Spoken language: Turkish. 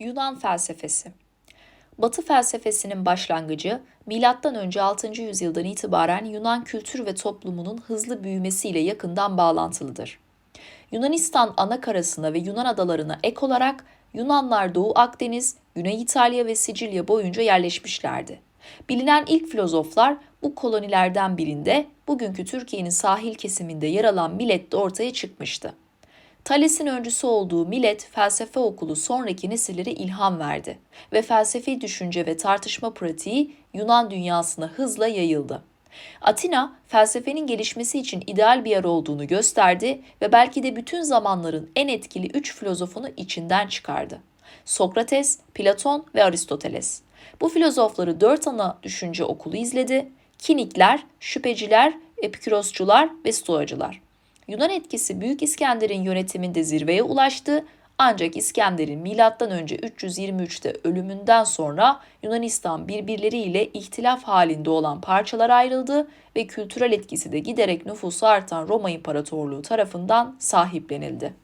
Yunan felsefesi Batı felsefesinin başlangıcı M.Ö. 6. yüzyıldan itibaren Yunan kültür ve toplumunun hızlı büyümesiyle yakından bağlantılıdır. Yunanistan ana karasına ve Yunan adalarına ek olarak Yunanlar Doğu Akdeniz, Güney İtalya ve Sicilya boyunca yerleşmişlerdi. Bilinen ilk filozoflar bu kolonilerden birinde bugünkü Türkiye'nin sahil kesiminde yer alan Milet'te ortaya çıkmıştı. Thales'in öncüsü olduğu Millet Felsefe Okulu sonraki nesillere ilham verdi ve felsefi düşünce ve tartışma pratiği Yunan dünyasına hızla yayıldı. Atina, felsefenin gelişmesi için ideal bir yer olduğunu gösterdi ve belki de bütün zamanların en etkili üç filozofunu içinden çıkardı. Sokrates, Platon ve Aristoteles. Bu filozofları dört ana düşünce okulu izledi. Kinikler, şüpheciler, epikürosçular ve stoacılar. Yunan etkisi Büyük İskender'in yönetiminde zirveye ulaştı ancak İskender'in M.Ö. 323'te ölümünden sonra Yunanistan birbirleriyle ihtilaf halinde olan parçalar ayrıldı ve kültürel etkisi de giderek nüfusu artan Roma İmparatorluğu tarafından sahiplenildi.